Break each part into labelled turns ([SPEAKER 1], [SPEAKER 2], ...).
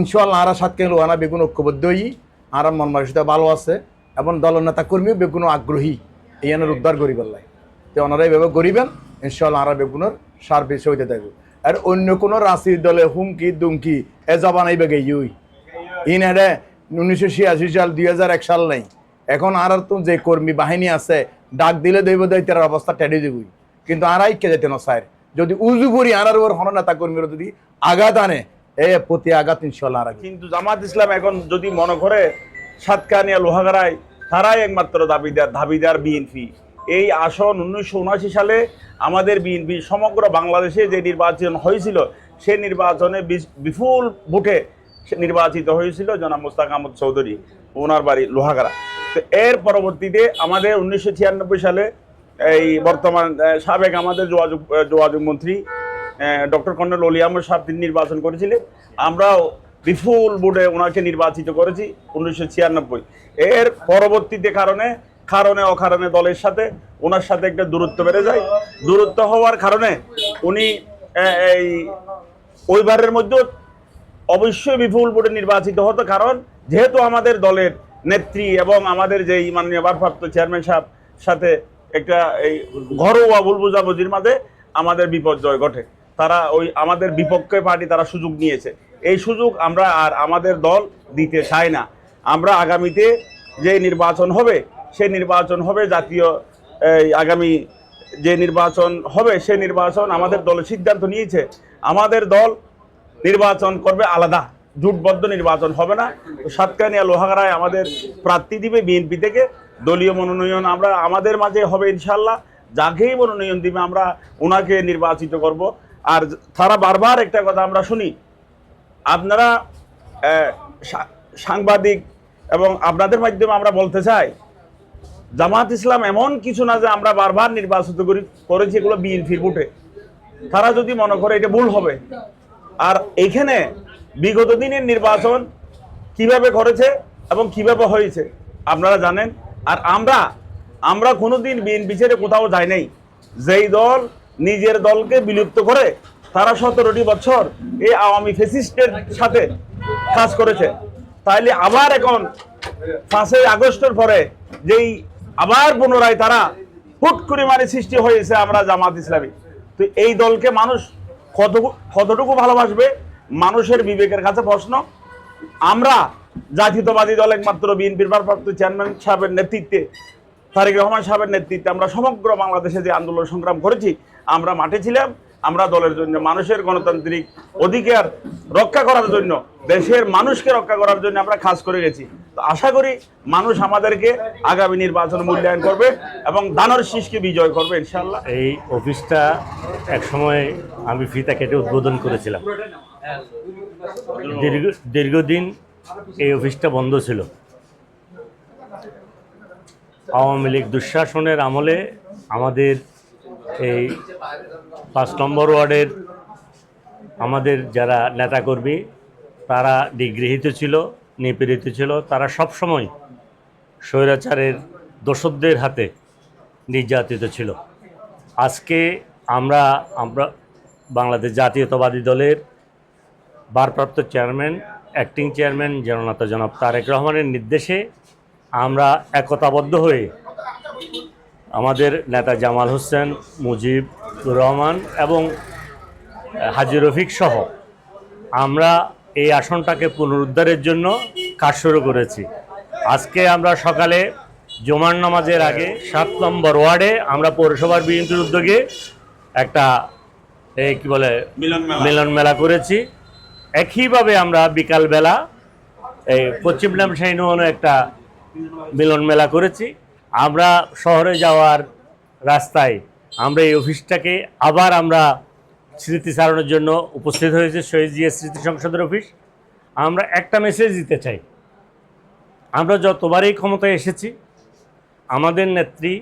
[SPEAKER 1] ইনশাল্লাহ আরা সাতকে লোহানা বেগুন ঐক্যবদ্ধ হই আর মন মানসিকতা ভালো আছে, এবং দলের নেতা কর্মীও বেগুন আগ্রহী, এই আনার উদ্ধার করিবার লাই তো ওনারা এইভাবে করিবেন ইনশাল্লাহ আরা বেগুনের সার বেশি হইতে থাকবে। আর অন্য কোনো রাশির দলে হুমকি, দুমকি, এ জবান এই বেগে ইউই ইন হেডে উনিশশো ছিয়াশি সাল, দুই হাজার এক সাল নেই। এখন আর তো যে কর্মী বাহিনী আছে, ডাক দিলে দৈব দৈত্যের অবস্থা টেডে দিবই। কিন্তু আর আইকে যেতে না স্যার যদি উজু করি আর ওর হন নেতা কর্মীরা যদি আঘাত আনে এ প্রতি আঘাত ইনশাল্লাহ আর
[SPEAKER 2] কিন্তু জামাত ইসলাম এখন যদি মনে করে, সাতকানিয়া, লোহাগাড়ায় তারাই একমাত্র দাবিদার দাবিদার বিএনপি এই আসন উনিশশো উনআশি সালে আমাদের বিএনপি সমগ্র বাংলাদেশে যে নির্বাচন হয়েছিল, সে নির্বাচনে বিপুল ভোটে নির্বাচিত হয়েছিল জনাব মোস্তাক আহমদ চৌধুরী, ওনার বাড়ি লোহাগাড়া। তো এর পরবর্তীতে আমাদের উনিশশো ছিয়ানব্বই সালে এই বর্তমান সাবেক আমাদের যোগাযোগ যোগাযোগ মন্ত্রী ডক্টর কর্নেল আহমদ সাহেব তিনি নির্বাচন করেছিলেন। আমরাও বিপুল বোর্ডে ওনাকে নির্বাচিত করেছি, উনিশশো ছিয়ানব্বই। এর পরবর্তীতে কারণে কারণে অকারণে দলের সাথে, ওনার সাথে একটা দূরত্ব বেড়ে যায়। দূরত্ব হওয়ার কারণে উনি এই, ওইবারের মধ্যে অবশ্যই বিপুল ভোটে নির্বাচিত হতো। কারণ যেহেতু আমাদের দলের নেত্রী এবং আমাদের যেই মাননীয় ভারপ্রাপ্ত চেয়ারম্যান সাহেব সাথে একটা এই ঘরোয়া ভুল বুঝাবুঝির মাঝে আমাদের বিপর্যয় ঘটে। তারা ওই আমাদের বিপক্ষে পার্টি তারা সুযোগ নিয়েছে। এই সুযোগ আমরা আর আমাদের দল দিতে চাই না। আমরা আগামীতে যে নির্বাচন হবে, সে নির্বাচন হবে জাতীয় আগামী যে নির্বাচন হবে, সে নির্বাচন আমাদের দলের সিদ্ধান্ত নিয়েছে। আমাদের দল নির্বাচন করবে আলাদা, জোটবদ্ধ নির্বাচন হবে না। সাতকানিয়া লোহাগাড়ায় আমাদের প্রার্থী দিবে বিএনপি থেকে। দলীয় মনোনয়ন আমরা আমাদের মাঝে হবে ইনশাল্লাহ। যাকেই মনোনয়ন দিবে আমরা ওনাকে নির্বাচিত করব। আর তারা বারবার একটা কথা আমরা শুনি। আপনারা সাংবাদিক এবং আপনাদের মাধ্যমে আমরা বলতে চাই, জামাত ইসলাম এমন কিছু না যে আমরা বারবার নির্বাচিত করি, করেছি এগুলো বিএনপির ভোটে তারা যদি মনে করে এটা ভুল হবে, আর এইখানে বিগত দিনের নির্বাচন কীভাবে করেছে এবং কীভাবে হয়েছে, আপনারা জানেন। আর আমরা আমরা কোনোদিন বিএনপি ছেড়ে কোথাও যাই নাই। যেই দল নিজের দলকে বিলুপ্ত করে তারা সতেরোটি বছর এই আওয়ামী ফেসিস্টের সাথে কাজ করেছে। তাইলে আবার এখন পাঁচই আগস্টের পরে যেই আবার পুনরায় তারা হুট করে মানে সৃষ্টি হয়েছে আমরা জামাত ইসলামী। তো এই দলকে মানুষ কত কতটুকু ভালোবাসবে? মানুষের বিবেকের কাছে প্রশ্ন। আমরা জাতীয়তাবাদী দল একমাত্র বিএনপির ভারপ্রাপ্ত চেয়ারম্যান সাহেবের নেতৃত্বে, তারেক রহমান সাহেবের নেতৃত্বে আমরা সমগ্র বাংলাদেশে যে আন্দোলন সংগ্রাম করেছি আমরা মাঠে ছিলাম, আমরা দলের জন্য, মানুষের গণতান্ত্রিক অধিকার রক্ষা করার জন্য, দেশের মানুষকে রক্ষা করার জন্য আমরা খাস করে গেছি। তো আশা করি মানুষ আমাদেরকে আগামী নির্বাচন মূল্যায়ন করবে এবং দানর শীষকে বিজয় করবে ইনশাল্লাহ
[SPEAKER 3] এই অফিসটা এক সময় আমি ফিতা কেটে উদ্বোধন করেছিলাম। দীর্ঘ, দীর্ঘদিন এই অফিসটা বন্ধ ছিল। আওয়ামী লীগ দুঃশাসনের আমলে আমাদের এই পাঁচ নম্বর ওয়ার্ডের আমাদের যারা নেতাকর্মী, তারা নিগৃহীত ছিল, নিপীড়িত ছিল। তারা সবসময় স্বৈরাচারের দোসরদের হাতে নির্যাতিত ছিল। আজকে আমরা আমরা বাংলাদেশ জাতীয়তাবাদী দলের ভারপ্রাপ্ত চেয়ারম্যান, অ্যাক্টিং চেয়ারম্যান জননেতা জনাব তারেক রহমানের নির্দেশে আমরা একতাবদ্ধ হয়ে আমাদের নেতা জামাল হোসেন মুজিবুর রহমান এবং হাজি রফিক সহ আমরা এই আসনটাকে পুনরুদ্ধারের জন্য কাজ শুরু করেছি। আজকে আমরা সকালে জুমার নামাজের আগে সাত নম্বর ওয়ার্ডে আমরা পৌরসভার বিএনপির উদ্যোগে একটা এই কী বলে
[SPEAKER 2] মিলন মেলা।
[SPEAKER 3] মিলন মেলা করেছি। একইভাবে আমরা বিকালবেলা এই পশ্চিম নামশাহী একটা মিলন মেলা করেছি। আমরা শহরে যাওয়ার রাস্তায় আমরা এই অফিসটাকে আবার আমরা স্মৃতিচারণের জন্য উপস্থিত হয়েছে, শহীদ জিয়া স্মৃতি সংসদের অফিস। আমরা একটা মেসেজ দিতে চাই। আমরা যতবারই ক্ষমতায় এসেছি, আমাদের নেত্রী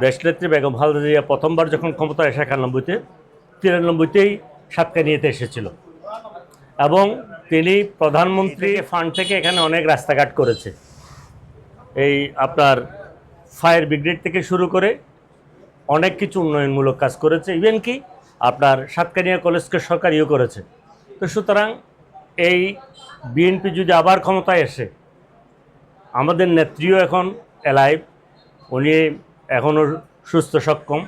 [SPEAKER 3] দেশনেত্রী বেগম খালেদা জিয়া প্রথমবার যখন ক্ষমতায় এসে একানব্বইতে, তিরানব্বইতেই সাতকানিয়াতে এসেছিল। এবং তিনি প্রধানমন্ত্রী ফান্ড থেকে এখানে অনেক রাস্তাঘাট করেছে। এই আপনার ফায়ার ব্রিগেড থেকে শুরু করে অনেক কিছু উন্নয়নমূলক কাজ করেছে। ইভেন কি আপনার সাতকানিয়া কলেজকে সরকারিও করেছে। তো সুতরাং এই বিএনপি যদি আবার ক্ষমতায় এসে, আমাদের নেত্রীও এখন এলাইভ উনি এখনও সুস্থ, সক্ষম।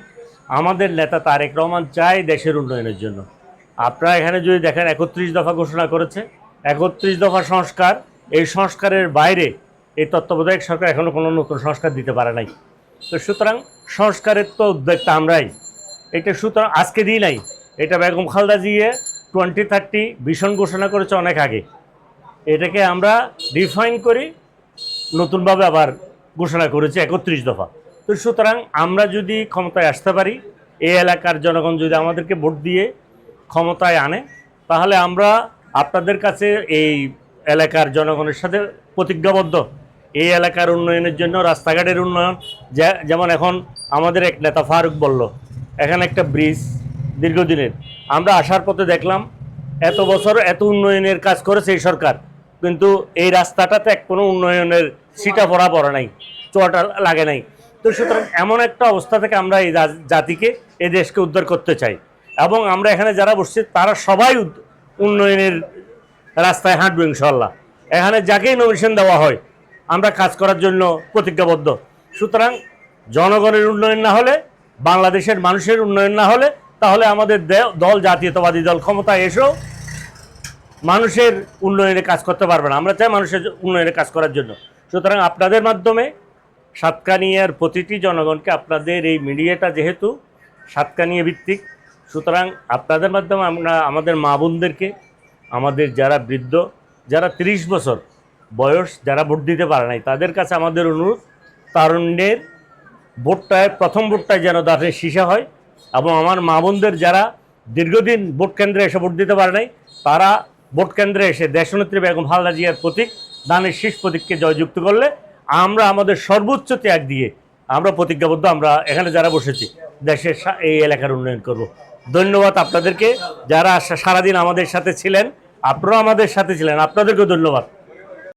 [SPEAKER 3] আমাদের নেতা তারেক রহমান চায় দেশের উন্নয়নের জন্য। আপনারা এখানে যদি দেখেন একত্রিশ দফা ঘোষণা করেছে। একত্রিশ দফা সংস্কার, এই সংস্কারের বাইরে এই তত্ত্বাবধায়ক সরকার এখনও কোনো নতুন সংস্কার দিতে পারে নাই। তো সুতরাং সংস্কারের তো উদ্যোগটা আমরাই। এটা সুতরাং আজকে দিই নাই। এটা বেগম খালদা জিয়ে টোয়েন্টি থার্টি ভীষণ ঘোষণা করেছে অনেক আগে। এটাকে আমরা ডিফাইন করি, নতুনভাবে আবার ঘোষণা করেছি একত্রিশ দফা। তো সুতরাং আমরা যদি ক্ষমতায় আসতে পারি, এই এলাকার জনগণ যদি আমাদেরকে ভোট দিয়ে ক্ষমতায় আনে, তাহলে আমরা আপনাদের কাছে এই এলাকার জনগণের সাথে প্রতিজ্ঞাবদ্ধ। এই এলাকার উন্নয়নের জন্য, রাস্তাঘাটের উন্নয়ন যেমন এখন আমাদের এক নেতা ফারুক বলল, এখানে একটা ব্রিজ দীর্ঘদিনের। আমরা আসার পথে দেখলাম, এত বছর এত উন্নয়নের কাজ করেছে এই সরকার, কিন্তু এই রাস্তাটাতে এক কোনো উন্নয়নের সিটা পড়া পড়ে নাই, চোয়াটা লাগে নাই। তো সুতরাং এমন একটা অবস্থা থেকে আমরা এই জাতিকে, এই দেশকে উদ্ধার করতে চাই। এবং আমরা এখানে যারা বসছি, তারা সবাই উন্নয়নের রাস্তায় হাঁটবো ইনশাল্লাহ এখানে যাকেই নমিনেশন দেওয়া হয় আমরা কাজ করার জন্য প্রতিজ্ঞাবদ্ধ। সুতরাং জনগণের উন্নয়ন না হলে, বাংলাদেশের মানুষের উন্নয়ন না হলে, তাহলে আমাদের দল, জাতীয়তাবাদী দল ক্ষমতায় এসেও মানুষের উন্নয়নে কাজ করতে পারবে না। আমরা চাই মানুষের উন্নয়নে কাজ করার জন্য। সুতরাং আপনাদের মাধ্যমে সাতকানিয়ার প্রতিটি জনগণকে আপনাদের এই মিডিয়াটা যেহেতু সাতকানিয়া ভিত্তিক, সুতরাং আপনাদের মাধ্যমে আমরা, আমাদের মা বোনদেরকে, আমাদের যারা বৃদ্ধ, যারা ৩০ বছর বয়স যারা ভোট দিতে পারে নাই, তাদের কাছে আমাদের অনুরোধ, তারুণ্যের ভোটটায়, প্রথম ভোটটায় যেন দাঁতের শীষা হয় এবং আমার মা বোনদের যারা দীর্ঘদিন ভোট কেন্দ্রে এসে ভোট দিতে পারে নাই, তারা ভোট কেন্দ্রে এসে দেশনেত্রী বেগম হালদা জিয়ার প্রতীক, দানের শীষ প্রতীককে জয়যুক্ত করলে আমরা আমাদের সর্বোচ্চ ত্যাগ দিয়ে আমরা প্রতিজ্ঞাবদ্ধ, আমরা এখানে যারা বসেছি, দেশের এই এলাকার উন্নয়ন করব। ধন্যবাদ আপনাদেরকে, যারা সারাদিন আমাদের সাথে ছিলেন, আপনারাও আমাদের সাথে ছিলেন, আপনাদেরকেও ধন্যবাদ।